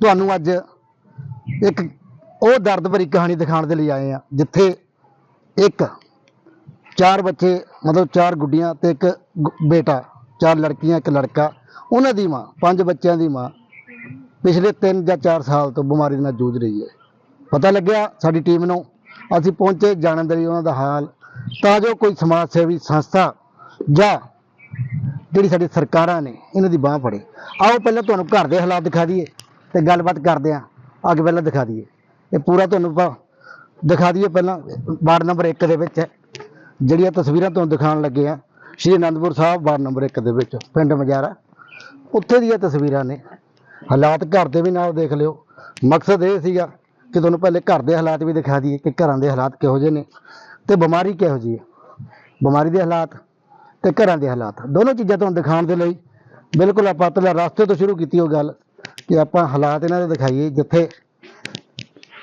ਤੁਹਾਨੂੰ ਅੱਜ ਇੱਕ ਉਹ ਦਰਦ ਭਰੀ ਕਹਾਣੀ ਦਿਖਾਉਣ ਦੇ ਲਈ ਆਏ ਆ ਜਿੱਥੇ ਇੱਕ ਚਾਰ ਬੱਚੇ, ਮਤਲਬ ਚਾਰ ਗੁੱਡੀਆਂ ਤੇ ਇੱਕ ਗੁ- ਬੇਟਾ, ਚਾਰ ਲੜਕੀਆਂ, ਇੱਕ ਲੜਕਾ, ਉਹਨਾਂ ਦੀ ਮਾਂ, ਪੰਜ ਬੱਚਿਆਂ ਦੀ ਮਾਂ ਪਿਛਲੇ 3 ਜਾਂ 4 ਸਾਲ ਤੋਂ ਬਿਮਾਰੀ ਨਾਲ ਜੂਝ ਰਹੀ ਹੈ। ਪਤਾ ਲੱਗਿਆ ਸਾਡੀ ਟੀਮ ਨੂੰ, ਅਸੀਂ ਪਹੁੰਚੇ ਜਾਣਨ ਦੇ ਲਈ ਉਹਨਾਂ ਦਾ ਹਾਲ, ਤਾਂ ਜੋ ਕੋਈ ਸਮਾਜ ਸੇਵੀ ਸੰਸਥਾ ਜਾਂ ਜਿਹੜੀ ਸਾਡੀ ਸਰਕਾਰਾਂ ਨੇ, ਇਹਨਾਂ ਦੀ ਬਾਹ ਫੜੇ। ਆਓ ਪਹਿਲਾਂ ਤੁਹਾਨੂੰ ਘਰ ਦੇ ਹਾਲਾਤ ਦਿਖਾ ਦਈਏ। ਤੇ ਗੱਲਬਾਤ ਕਰਦੇ ਆਂ। ਅੱਗ ਪਹਿਲਾਂ ਦਿਖਾ ਦਈਏ। ਇਹ ਪੂਰਾ ਤੁਹਾਨੂੰ ਆਪਾਂ ਦਿਖਾ ਦਈਏ ਪਹਿਲਾਂ, ਵਾਰਡ ਨੰਬਰ 1 ਦੇ ਵਿੱਚ। ਹੈ ਜਿਹੜੀਆਂ ਤਸਵੀਰਾਂ ਤੁਹਾਨੂੰ ਦਿਖਾਉਣ ਲੱਗੇ ਆ, ਸ਼੍ਰੀ ਅਨੰਦਪੁਰ ਸਾਹਿਬ ਵਾਰਡ ਨੰਬਰ 1 ਦੇ ਵਿੱਚ, ਪਿੰਡ ਮਜਾਰਾ। ਉੱਥੇ ਦੀਆਂ ਤਸਵੀਰਾਂ ਨੇ। ਹਾਲਾਤ ਘਰ ਦੇ ਵੀ ਨਾਲ ਦੇਖ ਲਿਓ। ਮਕਸਦ ਇਹ ਸੀਗਾ ਕਿ ਤੁਹਾਨੂੰ ਪਹਿਲੇ ਘਰ ਦੇ ਹਾਲਾਤ ਵੀ ਦਿਖਾ ਦਈਏ ਕਿ ਘਰਾਂ ਦੇ ਹਾਲਾਤ ਕਿਹੋ ਜਿਹੇ ਨੇ ਤੇ ਬਿਮਾਰੀ ਕਿਹੋ ਜਿਹੀ ਹੈ। ਬਿਮਾਰੀ ਦੇ ਹਾਲਾਤ ਤੇ ਘਰਾਂ ਦੇ ਹਾਲਾਤ। ਦੋਨੋਂ ਚੀਜ਼ਾਂ ਤੁਹਾਨੂੰ ਦਿਖਾਉਣ ਦੇ ਲਈ ਬਿਲਕੁਲ ਆਪਾਂ ਪਹਿਲਾਂ ਰਸਤੇ ਤੋਂ ਸ਼ੁਰੂ ਕੀਤੀ ਉਹ ਗੱਲ। ਕਿ ਆਪਾਂ ਹਾਲਾਤ ਇਹਨਾਂ ਦੇ ਦਿਖਾਈਏ ਜਿੱਥੇ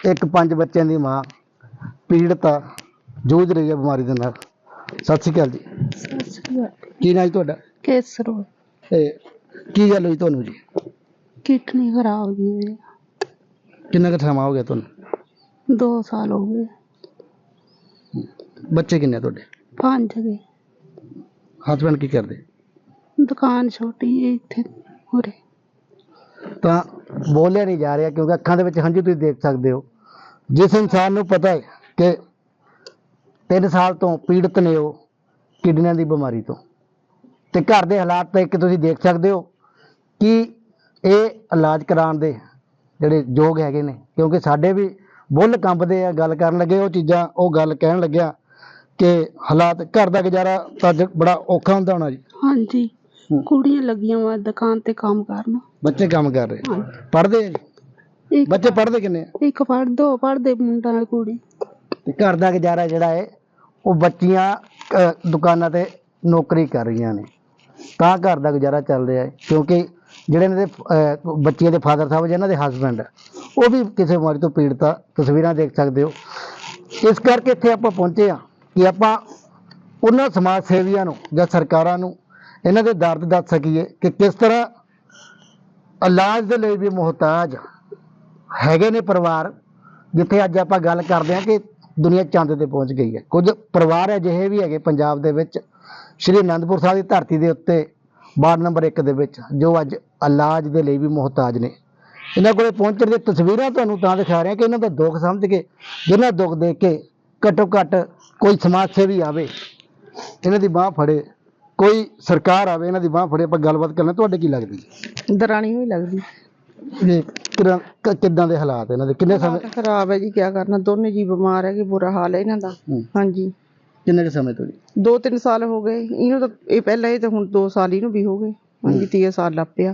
ਇੱਕ ਪੰਜ ਬੱਚਿਆਂ ਦੀ ਮਾਂ ਪੀੜਤ ਆ ਜੂਝ ਰਹੀ ਹੈ ਬਿਮਾਰੀ ਦੇ ਨਾਲ। ਸਤਿ ਸ਼੍ਰੀ ਅਕਾਲ ਜੀ। ਕੀ ਨਾਂ ਜੀ ਤੁਹਾਡਾ? ਕੇਸਰੋ। ਤੇ ਕੀ ਗੱਲ ਹੋਈ ਤੁਹਾਨੂੰ ਜੀ? ਕਿਡਨੀ ਖਰਾਬ ਹੋ ਗਈ ਕਿੰਨਾ ਕੁ ਸਮਾਂ ਹੋ ਗਿਆ ਤੁਹਾਨੂੰ? ਦੋ ਸਾਲ ਹੋ ਗਏ। ਬੱਚੇ ਕਿੰਨੇ ਆ ਤੁਹਾਡੇ? ਪੰਜ ਗਏ ਹਸਬੰਡ ਕੀ ਕਰਦੇ? ਦੁਕਾਨ ਛੋਟੀ ਹੈ ਇੱਥੇ ਉਰੇ। ਤਾਂ ਬੋਲਿਆ ਨਹੀਂ ਜਾ ਰਿਹਾ ਕਿਉਂਕਿ ਅੱਖਾਂ ਦੇ ਵਿੱਚ ਹੰਝੂ ਤੁਸੀਂ ਦੇਖ ਸਕਦੇ ਹੋ। ਜਿਸ ਇਨਸਾਨ ਨੂੰ ਪਤਾ ਹੈ ਕਿ 3 ਸਾਲ ਤੋਂ ਪੀੜਤ ਨੇ ਉਹ ਕਿਡਨੀਆਂ ਦੀ ਬਿਮਾਰੀ ਤੋਂ। ਤੇ ਘਰ ਦੇ ਹਾਲਾਤ ਤਾਂ ਇੱਕ ਤੁਸੀਂ ਦੇਖ ਸਕਦੇ ਹੋ ਕਿ ਇਹ ਇਲਾਜ ਕਰਾਉਣ ਦੇ ਜਿਹੜੇ ਯੋਗ ਹੈਗੇ ਨੇ, ਕਿਉਂਕਿ ਸਾਡੇ ਵੀ ਬੁੱਲ ਕੰਬਦੇ ਆ, ਗੱਲ ਕਰਨ ਲੱਗੇ, ਉਹ ਚੀਜ਼ਾਂ, ਉਹ ਗੱਲ ਕਹਿਣ ਲੱਗਿਆ ਕਿ ਹਾਲਾਤ ਘਰ ਦਾ ਗੁਜ਼ਾਰਾ ਤਾਂ ਬੜਾ ਔਖਾ ਹੁੰਦਾ ਹੋਣਾ ਜੀ। ਹਾਂਜੀ। ਕੁੜੀਆਂ ਲੱਗੀਆਂ ਵਾ ਦੁਕਾਨ ਤੇ ਕੰਮ ਕਰਨ। ਬੱਚੇ ਕੰਮ ਕਰ ਰਹੇ ਹਾਂ ਪੜ੍ਹਦੇ ਆ ਜੀ? ਇੱਕ ਬੱਚੇ ਪੜ੍ਹਦੇ ਕਿੰਨੇ ਆ? ਇੱਕ ਪੜ੍ਹ ਦੋ ਪੜ੍ਹਦੇ ਮੁੰਡਾ ਨਾਲ ਕੁੜੀ। ਤੇ ਘਰ ਦਾ ਗੁਜ਼ਾਰਾ ਜਿਹੜਾ ਹੈ ਉਹ ਬੱਚੀਆਂ ਅਹ, ਦੁਕਾਨਾਂ ਤੇ ਨੌਕਰੀ ਕਰ ਰਹੀਆਂ ਨੇ। ਤਾਂ ਘਰ ਦਾ ਗੁਜ਼ਾਰਾ ਚੱਲ ਰਿਹਾ ਹੈ ਕਿਉਂਕਿ ਜਿਹੜੇ ਇਹਨਾਂ ਦੇ ਅਹ, ਬੱਚੀਆਂ ਦੇ ਫਾਦਰ ਸਾਹਿਬ ਜਿਹਨਾਂ ਦੇ ਹਸਬੰਡ ਉਹ ਵੀ ਕਿਸੇ ਬਿਮਾਰੀ ਤੋਂ ਪੀੜਤ ਆ। ਤਸਵੀਰਾਂ ਦੇਖ ਸਕਦੇ ਹੋ। ਇਸ ਕਰਕੇ ਇੱਥੇ ਆਪਾਂ ਪਹੁੰਚੇ ਆ ਕਿ ਆਪਾਂ ਉਹਨਾਂ ਸਮਾਜ ਸੇਵੀਆਂ ਨੂੰ ਜਾਂ ਸਰਕਾਰਾਂ ਨੂੰ ਇਹਨਾਂ ਦੇ ਦਰਦ ਦੱਸ ਸਕੀਏ ਕਿ ਕਿਸ ਤਰ੍ਹਾਂ ਇਲਾਜ ਦੇ ਲਈ ਵੀ ਮੁਹਤਾਜ ਹੈਗੇ ਨੇ ਪਰਿਵਾਰ, ਜਿੱਥੇ ਅੱਜ ਆਪਾਂ ਗੱਲ ਕਰਦੇ ਹਾਂ ਕਿ ਦੁਨੀਆ ਚੰਦ ਤੇ ਪਹੁੰਚ ਗਈ ਹੈ। ਕੁਝ ਪਰਿਵਾਰ ਅਜਿਹੇ ਵੀ ਹੈਗੇ ਪੰਜਾਬ ਦੇ ਵਿੱਚ, ਸ਼੍ਰੀ ਅਨੰਦਪੁਰ ਸਾਹਿਬ ਦੀ ਧਰਤੀ ਦੇ ਉੱਤੇ, ਵਾਰਡ ਨੰਬਰ 1 ਦੇ ਵਿੱਚ, ਜੋ ਅੱਜ ਇਲਾਜ ਦੇ ਲਈ ਵੀ ਮੁਹਤਾਜ ਨੇ। ਇਹਨਾਂ ਕੋਲੇ ਪਹੁੰਚਣ ਦੀਆਂ ਤਸਵੀਰਾਂ ਤੁਹਾਨੂੰ ਤਾਂ ਦਿਖਾ ਰਿਹਾ ਕਿ ਇਹਨਾਂ ਦਾ ਦੁੱਖ ਸਮਝ ਕੇ ਜਿਹਨਾਂ ਦੁੱਖ ਦੇਖ ਕੇ ਘੱਟੋ ਘੱਟ ਕੋਈ ਸਮਾਜ ਸੇਵੀ ਆਵੇ, ਇਹਨਾਂ ਦੀ ਬਾਹ ਫੜੇ। ਕੋਈ ਸਰਕਾਰ ਆਵੇ ਇਹਨਾਂ ਦੀ ਬਾਹ ਫੜੇ ਆਪਾਂ ਗੱਲਬਾਤ ਕਰਨਾ ਤੁਹਾਡੇ ਕੀ ਲੱਗਦੀ? ਜੀ ਦਰਾਣੀ ਹੋਈ ਲੱਗਦੀ। ਕ- ਕਿੱਦਾਂ ਦੇ ਹਾਲਾਤ ਇਹਨਾਂ ਦੇ? ਕਿੰਨੇ ਸਮੇਂ ਹਾਲਤ ਖਰਾਬ ਹੈ ਜੀ ਕੀ ਕਰਨਾ? ਦੋਨੇ ਜੀ ਬਿਮਾਰ ਹੈਗੇ ਬੁਰਾ ਹਾਲ ਹੈ ਇਹਨਾਂ ਦਾ। ਹੂੰ। ਹਾਂਜੀ। ਕਿੰਨੇ ਕੁ ਸਮੇਂ ਤੋਂ ਜੀ? ਦੋ ਤਿੰਨ ਸਾਲ ਹੋ ਗਏ। ਇਹਨੂੰ ਤਾਂ ਇਹ ਪਹਿਲਾਂ ਇਹ ਤਾਂ ਹੁਣ 2 ਸਾਲ ਇਹਨੂੰ ਵੀ ਹੋ ਗਏ। ਹਾਂਜੀ ਤੀਏ ਸਾਲ ਲੱਗ ਪਿਆ।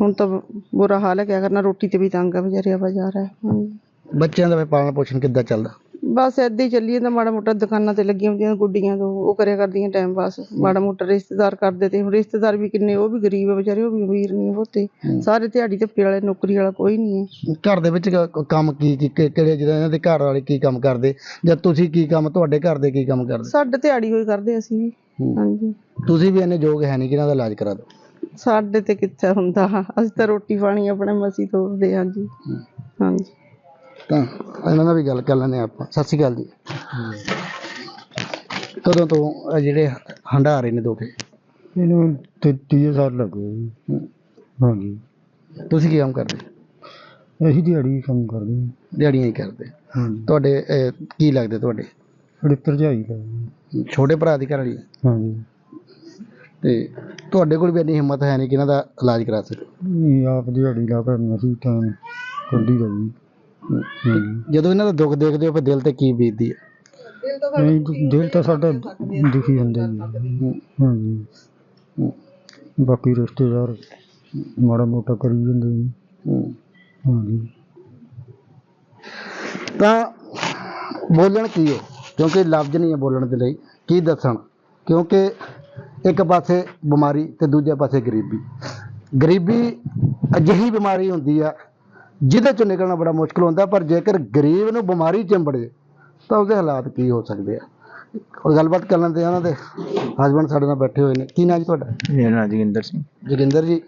ਹੁਣ ਤਾਂ ਬੁਰਾ ਹਾਲ ਹੈ ਕਿਆ ਕਰਨਾ? ਰੋਟੀ ਤੇ ਵੀ ਤੰਗ ਆ ਵਿਚਾਰਿਆ ਬਾਜ਼ਾਰ ਹੈ। ਹਾਂਜੀ। ਬੱਚਿਆਂ ਦਾ ਵੀ ਪਾਲਣ ਪੋਸ਼ਣ ਕਿੱਦਾਂ ਚੱਲਦਾ? ਬਸ ਏਦਾਂ ਹੀ ਚੱਲੀ ਜਾਂਦਾ ਮਾੜਾ ਮੋਟਾ ਦੁਕਾਨਾਂ ਤੇ ਲੱਗੀਆਂ ਹੁੰਦੀਆਂ ਗੁੱਡੀਆਂ ਤੋਂ ਉਹ ਕਰਿਆ ਕਰਦੀਆਂ ਟਾਈਮ ਪਾਸ ਮਾੜਾ ਮੋਟਾ ਰਿਸ਼ਤੇਦਾਰ ਕਰਦੇ ਤੇ ਹੁਣ ਰਿਸ਼ਤੇਦਾਰ ਵੀ ਕਿੰਨੇ ਉਹ ਵੀ ਗਰੀਬ ਆ ਵਿਚਾਰੇ ਉਹ ਵੀ ਅਮੀਰ ਨਹੀਂ ਬਹੁਤੇ ਸਾਰੇ ਦਿਹਾੜੀ ਧੱਪੇ ਵਾਲੇ ਨੌਕਰੀ ਵਾਲਾ ਕੋਈ ਨਹੀਂ ਹੈ। ਘਰ ਦੇ ਵਿੱਚ ਕ- ਕੰਮ ਕੀ ਕੀ ਕਿ- ਕਿਹੜੇ ਜਿਹੜਾ ਇਹਨਾਂ ਦੇ ਘਰ ਵਾਲੇ ਕੀ ਕੰਮ ਕਰਦੇ? ਜਾਂ ਤੁਸੀਂ ਕੀ ਕੰਮ ਤੁਹਾਡੇ ਘਰ ਦੇ ਕੀ ਕੰਮ ਕਰਦੇ? ਸਾਡੇ ਦਿਹਾੜੀ ਹੋਈ ਕਰਦੇ ਅਸੀਂ ਵੀ ਹੂੰ। ਹਾਂਜੀ। ਤੁਸੀਂ ਵੀ ਇੰਨੇ ਯੋਗ ਹੈ ਨਹੀਂ ਕਿ ਇਹਨਾਂ ਦਾ ਇਲਾਜ ਕਰਾ ਦਿਓ। ਸਾਡੇ ਤੇ ਕਿੱਥੇ ਹੁੰਦਾ? ਅਸੀਂ ਤਾਂ ਰੋਟੀ ਪਾਣੀ ਆਪਣੇ ਮਸੀ ਤੋਰਦੇ ਹਾਂ ਜੀ। ਹਾਂਜੀ। ਤਾਂ ਇਹਨਾਂ ਨਾਲ ਵੀ ਗੱਲ ਕਰ ਲੈਂਦੇ ਹਾਂ ਆਪਾਂ। ਸਤਿ ਸ਼੍ਰੀ ਅਕਾਲ ਜੀ। ਕਦੋਂ ਤੋਂ ਇਹ ਜਿਹੜੇ ਹੰਡਾ ਰਹੇ ਨੇ ਦੋਖੇ ਇਹਨੂੰ ਤੇ 30 ਸਾਲ ਲੱਗ। ਗਏ ਜੀ। ਹਾਂਜੀ। ਤੁਸੀਂ ਕੀ ਕੰਮ ਕਰਦੇ? ਅਸੀਂ ਦਿਹਾੜੀ ਕੰਮ ਕਰਦੇ ਹਾਂ। ਦਿਹਾੜੀਆਂ ਹੀ ਕਰਦੇ। ਹਾਂਜੀ। ਤੁਹਾਡੇ ਅਹ, ਕੀ ਲੱਗਦੇ ਤੁਹਾਡੇ? ਸਾਡੇ ਭਰਜਾਈ ਦਾ। ਜੀ। ਛੋਟੇ ਭਰਾ ਦੀ ਘਰ ਵਾਲੀ? ਹਾਂਜੀ। ਤੇ ਤੁਹਾਡੇ ਕੋਲ ਵੀ ਇੰਨੀ ਹਿੰਮਤ ਹੈ ਨਹੀਂ ਕਿ ਇਹਨਾਂ ਦਾ ਇਲਾਜ ਕਰਾ ਸਕੋ ਇਹ ਆਪ ਦਿਹਾੜੀ ਲਾ ਕਰਨਾ ਸੀ ਤਾਂ ਕੱਢੀ ਦਾ ਜੀ। ਜਦੋਂ ਇਹਨਾਂ ਦਾ ਦੁੱਖ ਦੇਖਦੇ ਹੋ ਫਿਰ ਦਿਲ ਤੇ ਕੀ ਬੀਤਦੀ ਹੈ? ਨਹੀਂ ਦਿਲ ਤਾਂ ਸਾਡਾ ਦੁਖੀ ਹੁੰਦਾ ਜੀ ਹਾਂਜੀ। ਹੂੰ, ਬਾਕੀ ਰਿਸ਼ਤੇਦਾਰ ਮਾੜਾ ਮੋਟਾ ਕਰੀ ਜਾਂਦੇ ਜੀ ਹੂੰ। ਹਾਂਜੀ। ਤਾਂ ਬੋਲਣ ਕੀ ਹੋ? ਕਿਉਂਕਿ ਲਫ਼ਜ਼ ਨਹੀਂ ਹੈ ਬੋਲਣ ਦੇ ਲਈ। ਕੀ ਦੱਸਣ? ਕਿਉਂਕਿ ਇੱਕ ਪਾਸੇ ਬਿਮਾਰੀ ਤੇ ਦੂਜੇ ਪਾਸੇ ਗਰੀਬੀ। ਗਰੀਬੀ ਅਜਿਹੀ ਬਿਮਾਰੀ ਹੁੰਦੀ ਆ ਜਿਹਦੇ ਚੋਂ ਨਿਕਲਣਾ ਬੜਾ ਮੁਸ਼ਕਲ ਹੁੰਦਾ ਪਰ ਜੇਕਰ ਗਰੀਬ ਨੂੰ ਬਿਮਾਰੀ ਚਿੰਬੜ ਜੇ ਤਾਂ ਉਹਦੇ ਹਾਲਾਤ ਕੀ ਹੋ ਸਕਦੇ ਆ? ਉਹ ਗੱਲਬਾਤ ਕਰ ਲੈਂਦੇ ਆ ਉਹਨਾਂ ਦੇ ਹਸਬੰਡ ਸਾਡੇ ਨਾਲ ਬੈਠੇ ਹੋਏ ਨੇ। ਕੀ ਨਾਂ ਜੀ ਤੁਹਾਡਾ? ਮੇਰਾ ਨਾਮ ਜੋਗਿੰਦਰ ਸਿੰਘ। ਜੋਗਿੰਦਰ ਜੀ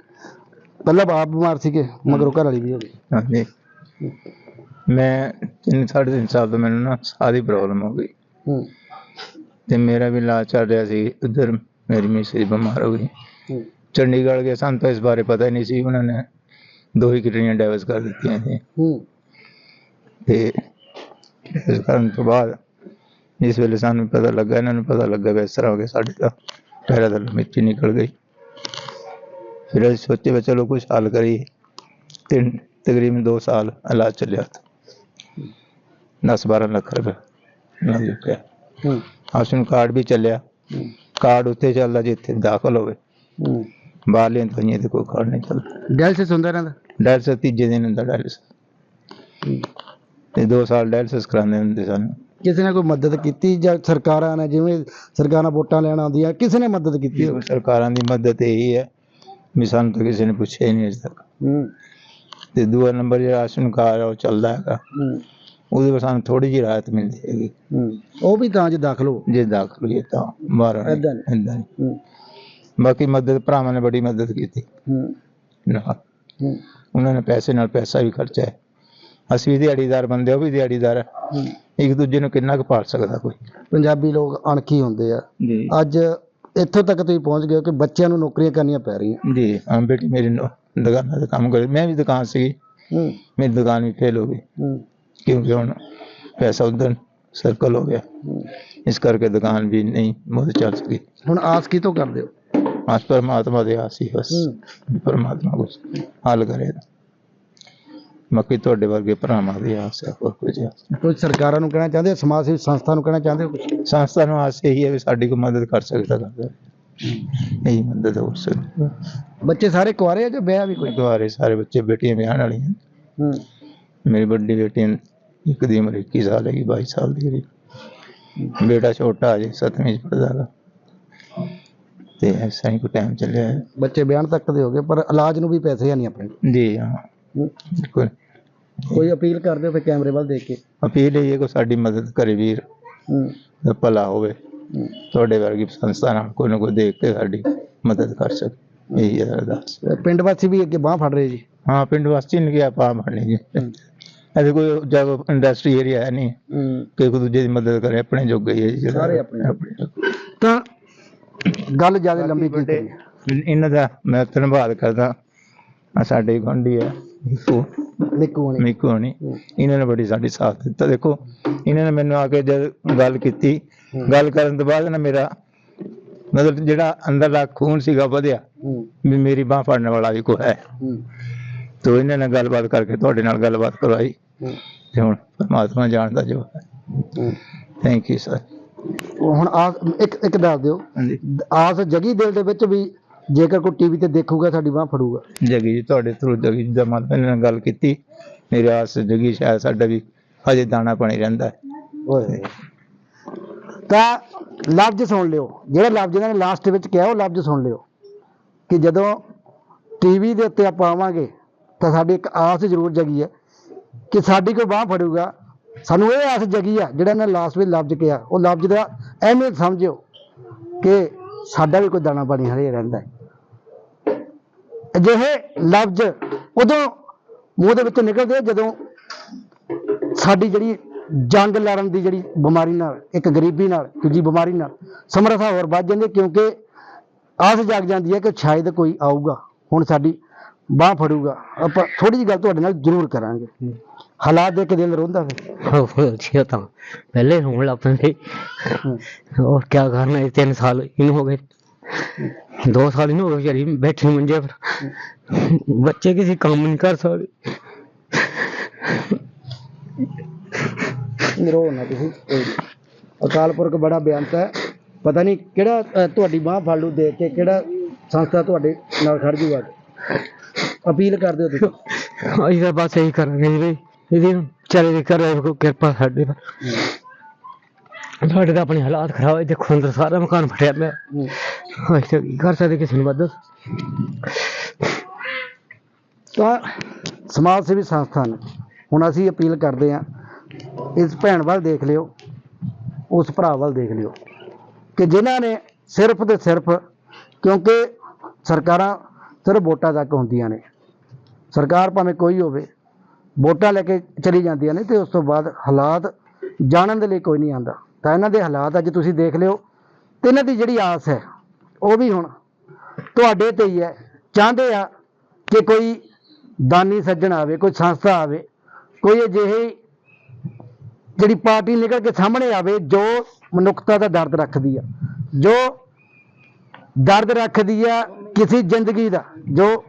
ਪਹਿਲਾਂ ਆਪ ਬਿਮਾਰ ਸੀਗੇ ਮਗਰੋਂ ਘਰ ਵਾਲੀ ਵੀ ਹੋ ਗਈ। ਹਾਂਜੀ। ਮੈਂ ਤਿੰਨ ਸਾਢੇ ਤਿੰਨ ਸਾਲ ਤੋਂ ਮੈਨੂੰ ਨਾ ਸਾਹ ਦੀ ਪ੍ਰੋਬਲਮ ਹੋ ਗਈ। ਹੂੰ। ਤੇ ਮੇਰਾ ਵੀ ਇਲਾਜ ਚੱਲ ਰਿਹਾ ਸੀ ਉਧਰ ਮੇਰੀ ਮਿਸਰੀ ਬਿਮਾਰ ਹੋ ਗਈ। ਚੰਡੀਗੜ੍ਹ ਗਏ ਸਾਨੂੰ ਤਾਂ ਇਸ ਬਾਰੇ ਪਤਾ ਹੀ ਨਹੀਂ ਸੀ ਉਹਨਾਂ ਨੇ। ਦੋ ਹੀ ਕਿਡਨੀਆਂ ਡਾਈਵਰਸ ਕਰ ਦਿੱਤੀਆਂ ਸੀ। ਤੇ ਇਸ ਕਰਨ ਤੋਂ ਬਾਅਦ ਇਸ ਵੇਲੇ ਸਾਨੂੰ ਪਤਾ ਲੱਗਾ ਇਹਨਾਂ ਨੂੰ ਪਤਾ ਲੱਗਾ ਵੀ ਇਸ ਤਰ੍ਹਾਂ ਹੋ ਗਿਆ ਸਾਡੇ ਤਾਂ ਪੈਰਾਂ ਦਾ ਮਿੱਟੀ ਨਿਕਲ ਗਈ। ਫਿਰ ਅਸੀਂ ਸੋਚੇ ਵੀ ਚਲੋ ਕੁਝ ਹੱਲ ਕਰੀਏ। ਤੇ ਤਕਰੀਬਨ 2 ਸਾਲ ਇਲਾਜ ਚੱਲਿਆ 10 12 ਲੱਖ ਰੁਪਏ ਲੱਗ ਚੁੱਕਿਆ। ਹੂੰ। ਆਸਨ ਕਾਰਡ ਵੀ ਚੱਲਿਆ। ਕਾਰਡ ਉੱਥੇ ਚੱਲਦਾ ਜਿੱਥੇ ਦਾਖਲ ਹੋਵੇ। ਹੂੰ। ਬਾਹਰਲੀਆਂ ਦਵਾਈਆਂ ਤੇ ਕੋਈ ਕਾਰਡ ਨਹੀਂ ਚੱਲਦਾ। ਡਾਇਲਸਿਸ ਹੁੰਦਾ ਰਹਿੰਦਾ ਡਾਇਲਸਿਸ ਤੀਜੇ ਦਿਨ ਹੁੰਦਾ ਡਾਇਲਸਿਸ। ਤੇ 2 ਸਾਲ ਡਾਇਲਸਿਸ ਕਰਾਉਂਦੇ ਹੁੰਦੇ ਸਾਨੂੰ। ਕਿਸੇ ਨੇ ਕੋਈ ਮਦਦ ਕੀਤੀ ਜਾਂ ਸਰਕਾਰਾਂ ਨੇ ਜਿਵੇਂ ਸਰਕਾਰਾਂ ਵੋਟਾਂ ਲੈਣ ਆਉਂਦੀਆਂ ਕਿਸੇ ਨੇ ਮਦਦ ਕੀਤੀ ਸਰਕਾਰਾਂ ਦੀ ਮਦਦ ਇਹੀ ਹੈ ਵੀ ਸਾਨੂੰ ਤਾਂ ਕਿਸੇ ਨੇ ਪੁੱਛਿਆ ਹੀ ਨਹੀਂ ਅਜੇ ਤੱਕ। ਹੂੰ। ਤੇ ਦੂਆ ਨੰਬਰ ਜਿਹੜਾ ਰਾਸ਼ਨ ਕਾਰਡ ਆ ਉਹ ਚੱਲਦਾ ਹੈਗਾ। ਹੂੰ। ਉਹਦੇ ਵਿੱਚ ਸਾਨੂੰ ਥੋੜੀ ਜਿਹੀ ਰਾਹਤ ਮਿਲਦੀ ਹੈਗੀ। ਹੂੰ। ਉਹ ਵੀ ਤਾਂ ਜੇ ਦਾਖਲ ਹੋ ਜੇ ਦਾਖਲ ਹੋਈਏ ਤਾਂ ਬਾਹਰ ਏਦਾਂ। ਇਦਾਂ ਹੂੰ। ਬਾਕੀ ਮਦਦ ਭਰਾਵਾਂ ਨੇ ਬੜੀ ਮਦਦ ਕੀਤੀ। ਹੂੰ। ਨਾਲ ਹੂੰ। ਉਹਨਾਂ ਨੇ ਪੈਸੇ ਨਾਲ ਪੈਸਾ ਵੀ ਖਰਚਿਆ ਹੈ। ਅਸੀਂ ਵੀ ਦਿਹਾੜੀਦਾਰ ਬੰਦੇ ਉਹ ਵੀ ਦਿਹਾੜੀਦਾਰ ਹੈ। ਹੂੰ। ਇੱਕ ਦੂਜੇ ਨੂੰ ਕਿੰਨਾ ਕੁ ਪਾਲ ਸਕਦਾ ਕੋਈ? ਪੰਜਾਬੀ ਲੋਕ ਅਣਖੀ ਹੁੰਦੇ ਆ। ਜੀ। ਅੱਜ ਇੱਥੋਂ ਤੱਕ ਤੁਸੀਂ ਪਹੁੰਚ ਗਏ ਹੋ ਕਿ ਬੱਚਿਆਂ ਨੂੰ ਨੌਕਰੀਆਂ ਕਰਨੀਆਂ ਪੈ ਰਹੀਆਂ। ਜੀ ਹਾਂ ਬੇਟੀ ਮੇਰੀ ਨੌ- ਦੁਕਾਨਾਂ ਤੇ ਕੰਮ ਕਰੇ। ਮੈਂ ਵੀ ਦੁਕਾਨ ਸੀ ਹੂੰ। ਮੇਰੀ ਦੁਕਾਨ ਵੀ ਫੇਲ ਹੋ ਗਈ। ਹੂੰ। ਕਿਉਂਕਿ ਹੁਣ ਪੈਸਾ ਉਧਰ ਸਰਕਲ ਹੋ ਗਿਆ। ਹੂੰ। ਇਸ ਕਰਕੇ ਦੁਕਾਨ ਵੀ ਨਹੀਂ ਮੁੱਦ ਚੱਲ ਸਕੀ। ਹੁਣ ਆਸ ਕਿਤੋਂ ਕਰਦੇ ਹੋ? ਆਸ ਪਰਮਾਤਮਾ ਦੇ ਆਸ ਹੀ ਬਸ। ਹੂੰ। ਪਰਮਾਤਮਾ ਕੁਛ ਹੱਲ ਕਰੇ। ਬਾਕੀ ਤੁਹਾਡੇ ਵਰਗੇ ਭਰਾਵਾਂ ਦੀ ਆਸ ਹੈ ਹੋਰ ਕੁਝ। ਕੋਈ ਸਰਕਾਰਾਂ ਨੂੰ ਕਹਿਣਾ ਚਾਹੁੰਦੇ ਹੋ? ਸਮਾਜ ਸੇਵੀ ਸੰਸਥਾ ਨੂੰ ਕਹਿਣਾ ਚਾਹੁੰਦੇ ਹੋ ਸੰਸਥਾ ਨੂੰ ਆਸ ਇਹੀ ਹੈ ਵੀ ਸਾਡੀ ਕੋਈ ਮਦਦ ਕਰ ਸਕਦਾ ਕਰਦਾ ਇਹੀ ਮਦਦ ਹੋ ਸਕਦੀ। ਬੱਚੇ ਸਾਰੇ ਕੁਆਰੇ ਆ ਜਾਂ ਵਿਆਹ ਵੀ ਕੋਈ? ਦੁਆਰੇ ਸਾਰੇ ਬੱਚੇ ਬੇਟੀਆਂ ਵਿਆਹਣ ਵਾਲੀਆਂ। ਹੂੰ। ਮੇਰੀ ਵੱਡੀ ਬੇਟੀ ਇੱਕ ਦੀ ਉਮਰ 21 ਸਾਲ ਹੈਗੀ 22 ਸਾਲ ਦੀ ਬੇਟਾ ਛੋਟਾ ਅਜੇ 7ਵੀਂ ਚ ਪੜਦਾ ਹੈਗਾ। ਤੇ ਐਸਾ ਹੀ ਕੋਈ ਟਾਈਮ ਚੱਲਿਆ ਹੈ ਬੱਚੇ ਬਿਆਨ ਤੱਕ ਦੇ ਹੋ ਗਏ ਪਰ ਇਲਾਜ ਨੂੰ ਵੀ ਪੈਸੇ ਹੈ ਨਹੀਂ ਆਪਣੇ। ਕੋਲ। ਜੀ ਹਾਂ। ਬਿਲਕੁਲ। ਕੋਈ ਅਪੀਲ ਕਰਦੇ ਹੋ ਫਿਰ ਕੈਮਰੇ ਵੱਲ ਦੇਖ ਕੇ? ਅਪੀਲ ਇਹ ਹੈ ਕਿ ਸਾਡੀ ਮਦਦ ਕਰੇ ਵੀਰ। ਹੂੰ। ਦਾ ਭਲਾ ਹੋਵੇ। ਹੂੰ। ਤੁਹਾਡੇ ਵਰਗੀ ਸੰਸਥਾ ਨਾਲ ਕੋਈ ਨਾ ਕੋਈ ਦੇਖ ਕੇ ਸਾਡੀ ਮਦਦ ਕਰ ਸਕੇ। ਇਹੀ ਹੈ ਅਰਦਾਸ ਪਿੰਡ ਵਾਸੀ ਵੀ ਅੱਗੇ ਬਾਹ ਫੜ ਰਹੇ ਜੀ? ਹਾਂ ਪਿੰਡ ਵਾਸਤੇ ਨਹੀਂ ਗਿਆ ਪਾ ਬਣਨੀ ਜੀ। ਐਸੇ ਕੋਈ ਜਗ ਇੰਡਸਟਰੀ ਏਰੀਆ ਹੈ ਨਹੀਂ। ਹੂੰ। ਕਿ ਕੋਈ ਦੂਜੇ ਦੀ ਮਦਦ ਕਰੇ ਆਪਣੇ ਜੋਗੇ ਹੀ ਹੈ ਜੀ। ਸਾਰੇ ਆਪਣੇ। ਆਪਣੇ ਤਾਂ ਗੱਲ ਜ਼ਿਆਦਾ ਲੰਬੀ ਕੀਤੀ ਇਹਨਾਂ ਦਾ ਮੈਂ ਧੰਨਵਾਦ ਕਰਦਾ। ਆ ਸਾਡੇ ਗੁਆਂਢੀ ਹੈ ਨਿੱਕੂ। ਨਿੱਕੂ ਹਣੀ। ਨਿੱਕੂ ਹੋਣੀ। ਇਹਨਾਂ ਨੇ ਬੜੀ ਸਾਡੀ ਸਾਥ ਦਿੱਤਾ। ਦੇਖੋ ਇਹਨਾਂ ਨੇ ਮੈਨੂੰ ਆ ਕੇ ਜਦ ਗੱਲ ਕੀਤੀ ਗੱਲ ਕਰਨ ਤੋਂ ਬਾਅਦ ਨਾ ਮੇਰਾ ਮਤਲਬ ਜਿਹੜਾ ਅੰਦਰਲਾ ਖੂਨ ਸੀਗਾ ਵਧਿਆ ਵੀ ਮੇਰੀ ਬਾਹ ਫੜਨ ਵਾਲਾ ਵੀ ਕੋਈ ਹੈ। ਹੂੰ। ਤੋ ਇਹਨਾਂ ਨੇ ਗੱਲਬਾਤ ਕਰਕੇ ਤੁਹਾਡੇ ਨਾਲ ਗੱਲਬਾਤ ਕਰਵਾਈ। ਤੇ ਹੁਣ ਪਰਮਾਤਮਾ ਜਾਣਦਾ ਜੋ ਹੂੰ। ਥੈਂਕ ਯੂ ਸਰ ਉਹ ਹੁਣ ਆਸ ਇੱਕ ਇੱਕ ਦੱਸ ਦਿਓ। ਹਾਂਜੀ। ਆਸ ਜਗੀ ਦਿਲ ਦੇ ਵਿੱਚ ਵੀ ਜੇਕਰ ਕੋਈ ਟੀਵੀ ਤੇ ਦੇਖੂਗਾ ਸਾਡੀ ਬਾਹ ਫੜੂਗਾ। ਜਗੀ ਜੀ ਤੁਹਾਡੇ ਥਰੂ ਜਗੀ ਜੀ ਦਾ ਮਨ ਨਾਲ ਗੱਲ ਕੀਤੀ। ਮੇਰੇ ਆਸ ਜਗੀ ਸ਼ਾਇਦ ਸਾਡਾ ਵੀ ਹਜੇ ਦਾਣਾ ਪਾਣੀ ਰਹਿੰਦਾ ਹੈ। ਓਏ। ਤਾਂ ਲਫ਼ਜ਼ ਸੁਣ ਲਿਓ। ਜਿਹੜਾ ਲਫ਼ਜ਼ ਇਹਨਾਂ ਨੇ ਲਾਸਟ ਵਿੱਚ ਕਿਹਾ ਉਹ ਲਫ਼ਜ਼ ਸੁਣ ਲਿਓ। ਕਿ ਜਦੋਂ ਟੀਵੀ ਦੇ ਉੱਤੇ ਆਪਾਂ ਆਵਾਂਗੇ ਤਾਂ ਸਾਡੀ ਇੱਕ ਆਸ ਜ਼ਰੂਰ ਜਗੀ ਹੈ ਕਿ ਸਾਡੀ ਕੋਈ ਬਾਹ ਫੜੂਗਾ ਸਾਨੂੰ ਇਹ ਆਸ ਜਗੀ ਆ, ਜਿਹੜਾ ਇਹਨਾਂ ਲਾਸਟ ਵਿੱਚ ਲਫ਼ਜ਼ ਕਿਹਾ, ਉਹ ਲਫ਼ਜ਼ ਦਾ ਅਹਿਮੀਅਤ ਸਮਝਿਓ ਕਿ ਸਾਡਾ ਵੀ ਕੋਈ ਦਾਣਾ ਪਾਣੀ ਹਰੇ ਰਹਿੰਦਾ ਹੈ। ਅਜਿਹੇ ਲਫ਼ਜ਼ ਉਦੋਂ ਮੂੰਹ ਦੇ ਵਿੱਚ ਨਿਕਲਦੇ ਜਦੋਂ ਸਾਡੀ ਜਿਹੜੀ ਜੰਗ ਲੜਨ ਦੀ ਜਿਹੜੀ ਬਿਮਾਰੀ ਨਾਲ, ਇੱਕ ਗਰੀਬੀ ਨਾਲ, ਦੂਜੀ ਬਿਮਾਰੀ ਨਾਲ ਸਮਰੱਥਾ ਹੋਰ ਵੱਧ ਜਾਂਦੀ ਕਿਉਂਕਿ ਆਸ ਜਾਗ ਜਾਂਦੀ ਹੈ ਕਿ ਸ਼ਾਇਦ ਕੋਈ ਆਊਗਾ। ਹੁਣ ਸਾਡੀ ਬਾਹ ਫੜੂਗਾ ਆਪਾਂ ਥੋੜੀ ਜਿਹੀ ਗੱਲ ਤੁਹਾਡੇ ਨਾਲ ਜ਼ਰੂਰ ਕਰਾਂਗੇ ਹਾਲਾਤ ਦੇਖ ਕੇ ਦਿਲ ਰੋਂਦਾ ਫਿਰ अच्छी था पहले होने लग पे और क्या करना है तीन साल इन हो गए दो साल इन हो गए बेचारी बैठी मंजे पर बच्चे किसी काम नहीं कर सकते ਰੋ ਨਾ ਤੁਸੀਂ ਕੋਈ ਨੀ। ਅਕਾਲ ਪੁਰਖ ਬੜਾ ਬੇਅੰਤ ਹੈ ਪਤਾ ਨਹੀਂ ਕਿਹੜਾ ਅ, ਤੁਹਾਡੀ ਬਾਹ ਫੜ ਲੂ ਦੇਖ ਕੇ ਕਿਹੜਾ ਸੰਸਥਾ ਤੁਹਾਡੇ ਨਾਲ ਖੜ ਜੂਗਾ ਅਪੀਲ ਕਰਦੇ ਹੋ ਤੁਸੀਂ। ਅਸੀਂ ਤਾਂ ਬਸ ਇਹੀ ਕਰਾਂਗੇ ਜੀ ਵੀ ਇਹਦੀ ਚਲੇ ਕਰ ਕੋਈ ਕਿਰਪਾ ਸਾਡੇ ਪਰ ਸਾਡੇ ਤਾਂ ਆਪਣੇ ਹਾਲਾਤ ਖਰਾਬ ਹੈ ਦੇਖੋ ਅੰਦਰ ਸਾਰਾ ਮਕਾਨ ਫਟਿਆ ਪਿਆ। ਅਸੀਂ ਤਾਂ ਕੀ ਕਰ ਸਕਦੇ ਕਿਸੇ ਨੂੰ ਮਦਦ? ਤਾਂ ਸਮਾਜ ਸੇਵੀ ਸੰਸਥਾ ਨੇ ਹੁਣ ਅਸੀਂ ਅਪੀਲ ਕਰਦੇ ਹਾਂ ਇਸ ਭੈਣ ਵੱਲ ਦੇਖ ਲਿਓ ਉਸ ਭਰਾ ਵੱਲ ਦੇਖ ਲਿਓ ਕਿ ਜਿਨ੍ਹਾਂ ਨੇ ਸਿਰਫ ਤੇ ਸਿਰਫ ਕਿਉਂਕਿ ਸਰਕਾਰਾਂ ਸਿਰਫ ਵੋਟਾਂ ਤੱਕ ਹੁੰਦੀਆਂ ਨੇ। ਸਰਕਾਰ ਭਾਵੇਂ ਕੋਈ ਹੋਵੇ, ਵੋਟਾਂ ਲੈ ਕੇ ਚਲੀ ਜਾਂਦੀਆਂ ਨੇ ਤੇ ਉਸ ਤੋਂ ਬਾਅਦ ਹਾਲਾਤ ਜਾਣਨ ਦੇ ਲਈ ਕੋਈ ਨਹੀਂ ਆਂਦਾ ਤਾਂ ਇਹਨਾਂ ਦੇ ਹਾਲਾਤ ਅੱਜ ਤੁਸੀਂ ਦੇਖ ਲਿਓ, ਤੇ ਇਹਨਾਂ ਦੀ ਜਿਹੜੀ ਆਸ ਹੈ, ਉਹ ਵੀ ਹੁਣ ਤੁਹਾਡੇ ਤੇ ਹੀ ਹੈ। ਚਾਹੁੰਦੇ ਆ ਕਿ ਕੋਈ ਦਾਨੀ ਸੱਜਣ ਆਵੇ, ਕੋਈ ਸੰਸਥਾ ਆਵੇ, ਕੋਈ ਅਜਿਹੀ ਜਿਹੜੀ ਪਾਰਟੀ ਨਿਕਲ ਕੇ ਸਾਹਮਣੇ ਆਵੇ ਜੋ ਮਨੁੱਖਤਾ ਦਾ ਦਰਦ ਰੱਖਦੀ ਆ। ਜੋ ਦਰਦ ਰੱਖਦੀ ਆ ਕਿਸੇ ਜ਼ਿੰਦਗੀ ਦਾ, ਜੋ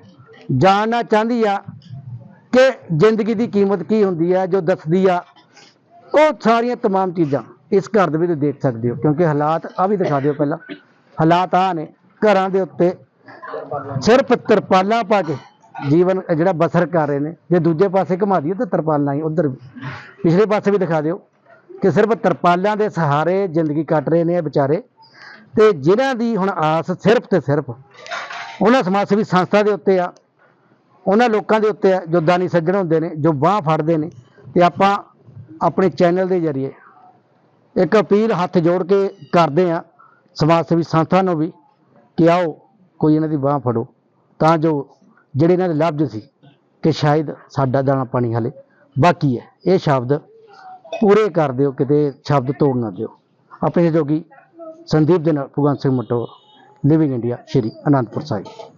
ਜਾਣਨਾ ਚਾਹੁੰਦੀ ਆ ਕਿ ਜ਼ਿੰਦਗੀ ਦੀ ਕੀਮਤ ਕੀ ਹੁੰਦੀ ਆ ਜੋ ਦੱਸਦੀ ਆ ਉਹ ਸਾਰੀਆਂ तमाम ਚੀਜ਼ਾਂ ਇਸ ਘਰ ਦੇ ਵਿੱਚ ਦੇਖ ਸਕਦੇ ਹੋ ਕਿਉਂਕਿ ਹਾਲਾਤ ਆ ਵੀ ਦਿਖਾ ਦਿਓ ਪਹਿਲਾਂ ਹਾਲਾਤ ਆ ਨੇ ਘਰਾਂ ਦੇ ਉੱਤੇ ਸਿਰਫ ਤਰਪਾਲਾਂ ਪਾ ਕੇ ਜੀਵਨ ਜਿਹੜਾ ਬਸਰ ਕਰ ਰਹੇ ਨੇ ਜੇ ਦੂਜੇ ਪਾਸੇ ਘੁਮਾ ਦਈਏ ਤਾਂ ਤਰਪਾਲਾਂ ਹੀ ਉਧਰ ਪਿਛਲੇ ਪਾਸੇ ਵੀ ਦਿਖਾ ਦਿਓ ਕਿ ਸਿਰਫ ਤਰਪਾਲਾਂ ਦੇ ਸਹਾਰੇ ਜ਼ਿੰਦਗੀ ਕੱਟ ਰਹੇ ਨੇ ਇਹ ਵਿਚਾਰੇ ਤੇ ਜਿਨ੍ਹਾਂ ਦੀ ਹੁਣ ਆਸ ਸਿਰਫ ਤੇ ਸਿਰਫ ਉਹਨਾਂ ਸਮਾਜ ਸੇਵੀ ਸੰਸਥਾ ਦੇ ਉੱਤੇ ਆ ਉਹਨਾਂ ਲੋਕਾਂ ਦੇ ਉੱਤੇ ਜੋ ਦਾਨੀ ਸੱਜਣ ਹੁੰਦੇ ਨੇ, ਜੋ ਬਾਹ ਫੜਦੇ ਨੇ, ਤੇ ਆਪਾਂ ਆਪਣੇ ਚੈਨਲ ਦੇ ਜ਼ਰੀਏ ਇੱਕ ਅਪੀਲ ਹੱਥ ਜੋੜ ਕੇ ਕਰਦੇ ਆ ਸਮਾਜ ਸੇਵੀ ਸੰਸਥਾ ਨੂੰ ਵੀ, ਕਿ ਆਓ ਕੋਈ ਇਹਨਾਂ ਦੀ ਬਾਹ ਫੜੋ। ਤਾਂ ਜੋ ਜਿਹੜੇ ਇਹਨਾਂ ਦੇ ਲਫ਼ਜ਼ ਸੀ, ਕਿ ਸ਼ਾਇਦ ਸਾਡਾ ਦਾਣਾ ਪਾਣੀ ਹਲੇ ਬਾਕੀ ਹੈ। ਇਹ ਸ਼ਬਦ ਪੂਰੇ ਕਰ ਦਿਓ, ਕਿਤੇ ਸ਼ਬਦ ਤੋੜ ਨਾ ਦਿਓ। ਆਪਣੇ ਜੋਗੀ ਸੰਦੀਪ ਦੇ ਨਾਲ ਭਗਵੰਤ ਸਿੰਘ ਮਟੋਰ ਲਿਵਿੰਗ ਇੰਡੀਆ ਸ਼੍ਰੀ ਅਨੰਦਪੁਰ ਸਾਹਿਬ।